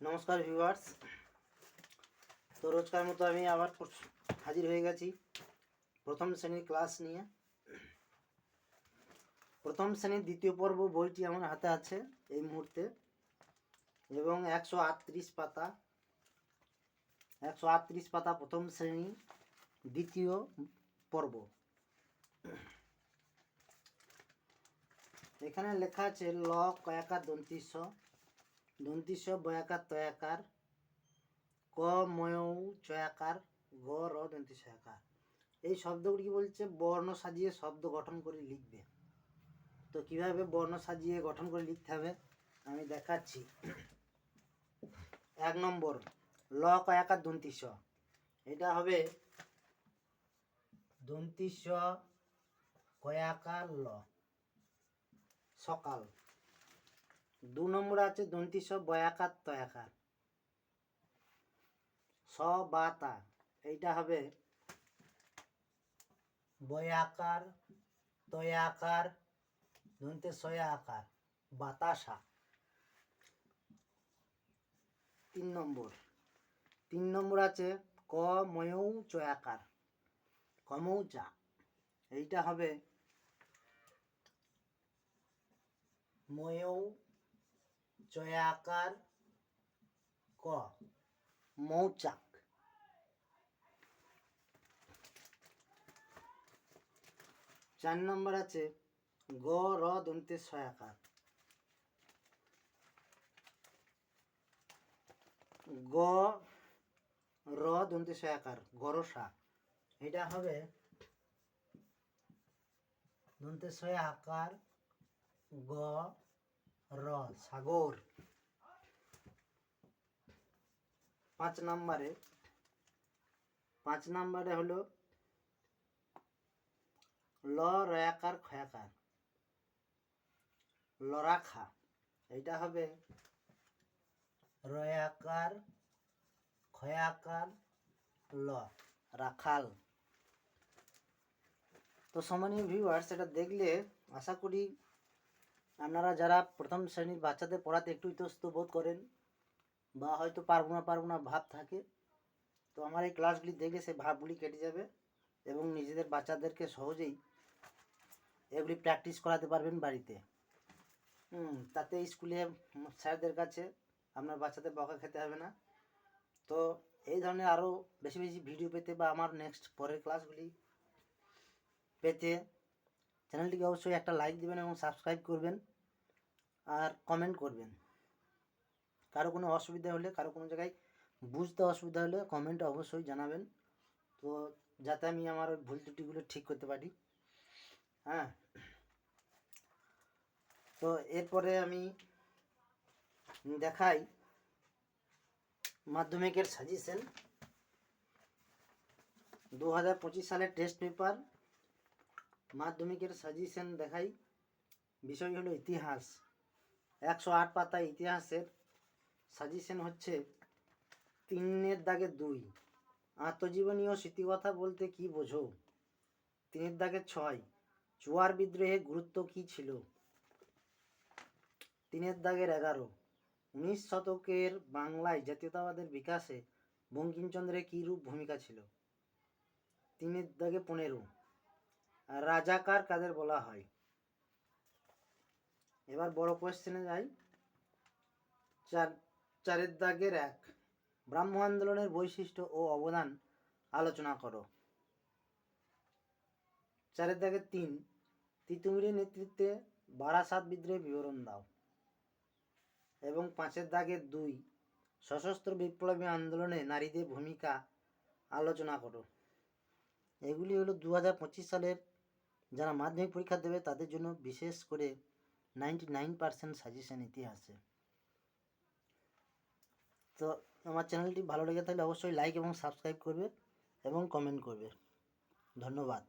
নমস্কার ভিউয়ার্স তো রোজকার মতো আমি আবার হাজির হয়ে গেছি প্রথম শ্রেণির ক্লাস নিয়ে। প্রথম শ্রেণির দ্বিতীয় পর্ব বইটি আমার হাতে আছে এই মুহূর্তে এবং একশো আটত্রিশ পাতা। একশো আটত্রিশ পাতা প্রথম শ্রেণি দ্বিতীয় পর্ব। এখানে লেখা আছে ল কয়াকার দন্তিস দন্তিস বয়াকার তয়াকার, ক ময়ৌ চয়াকার, গ র দন্তিস আকার এই শব্দগুলি কি বলছে? বর্ণ সাজিয়ে শব্দ গঠন করে লিখবে। তো কীভাবে বর্ণ সাজিয়ে গঠন করে লিখতে হবে? আমি দেখাচ্ছি। এক নম্বর, ল কয়াকার দন্তিস এটা হবে দন্তিস কয়াকার ল। সকাল। দু নম্বর আছে দন্তিস বয়াকার তয়াকার স বা তা। এইটা হবে বয়াকার, তয়াকার, দন্তে সয়া আকার বাতাসা। তিন নম্বর। তিন নম্বর আছে ক, ময়ৌ, চয়াকার। কমৌচা এইটা হবে ময়ৌ চয়াকার ক। মৌচাক। চার নম্বর আছে গ, র, দন্তে সয়াকার গ, র, দন্তে সয়াকার গরসা এটা হবে দন্তে সয়া আকার গ র, সাগর। পাঁচ নম্বরে। পাঁচ নম্বরে হলো ল রয়াকার খয়াকার লরাখা। এইটা হবে রয়াকার খয়াকার ল, রাখাল। তো সম্মানীয় ভিউয়ার্স এটা দেখলে আশা করি আপনারা যারা প্রথম শ্রেণির বাচ্চাদের পড়াতে একটু ইতস্ত বোধ করেন বা হয়তো পারব না পারব না ভাব থাকে, তো আমার এই ক্লাসগুলি দেখলে সেই ভাবগুলি কেটে যাবে এবং নিজেদের বাচ্চাদেরকে সহজেই এগুলি প্র্যাকটিস করাতে পারবেন বাড়িতে। হুম, তাতে স্কুলে স্যারদের কাছে আপনার বাচ্চাদের বকা খেতে হবে না। তো এই ধরনের আরও বেশি বেশি ভিডিও পেতে বা আমার নেক্সট পরের ক্লাসগুলি পেতে চ্যানেলটিকে অবশ্যই একটা লাইক দেবেন এবং সাবস্ক্রাইব করবেন। আর কমেন্ট করবেন। কারও কোনো অসুবিধা হলে, কারও কোনো জায়গায় বুঝতে অসুবিধা হলে কমেন্টে অবশ্যই জানাবেন। তো যাতে আমি আমার ওই ভুল ত্রুটিগুলো ঠিক করতে পারি। হ্যাঁ। তো এরপরে আমি দেখাই মাধ্যমিকের সাজেশন দু হাজার পঁচিশ সালের টেস্ট পেপার মাধ্যমিকের সাজেশন দেখাই। বিষয় হলো ইতিহাস। একশো আট পাতা ইতিহাসের সাজেশন হচ্ছে তিনের দাগে দুই। আত্মজীবনী ও স্মৃতিকথা বলতে কি বোঝো? তিনের দাগে ছয়। চুয়ার বিদ্রোহে গুরুত্ব কি ছিল? তিনের দাগের এগারো। উনিশ শতকের বাংলায় জাতীয়তাবাদের বিকাশে বঙ্কিমচন্দ্রের কী রূপ ভূমিকা ছিল? তিনের দাগে পনেরো। রাজাকার কাদের বলা হয়? এবার বড় কোয়েশ্চেনে যাই। চার, চারের দাগের এক। ব্রাহ্ম আন্দোলনের বৈশিষ্ট্য ও অবদান আলোচনা করো। চারের দাগের তিন, তিতুমিরের নেতৃত্বে বারাসাত বিদ্রোহের বিবরণ দাও। এবং পাঁচের দাগের দুই, সশস্ত্র বিপ্লবী আন্দোলনে নারীদের ভূমিকা আলোচনা করো। এগুলি হলো দু হাজার পঁচিশ সালের যারা মাধ্যমিক পরীক্ষা দেবে তাদের জন্য বিশেষ করে নাইনটি নাইন পার্সেন্ট সাজেশান ইতিহাসে তো আমার চ্যানেলটি ভালো লেগে থাকলে অবশ্যই লাইক এবং সাবস্ক্রাইব করবে এবং কমেন্ট করবে। ধন্যবাদ।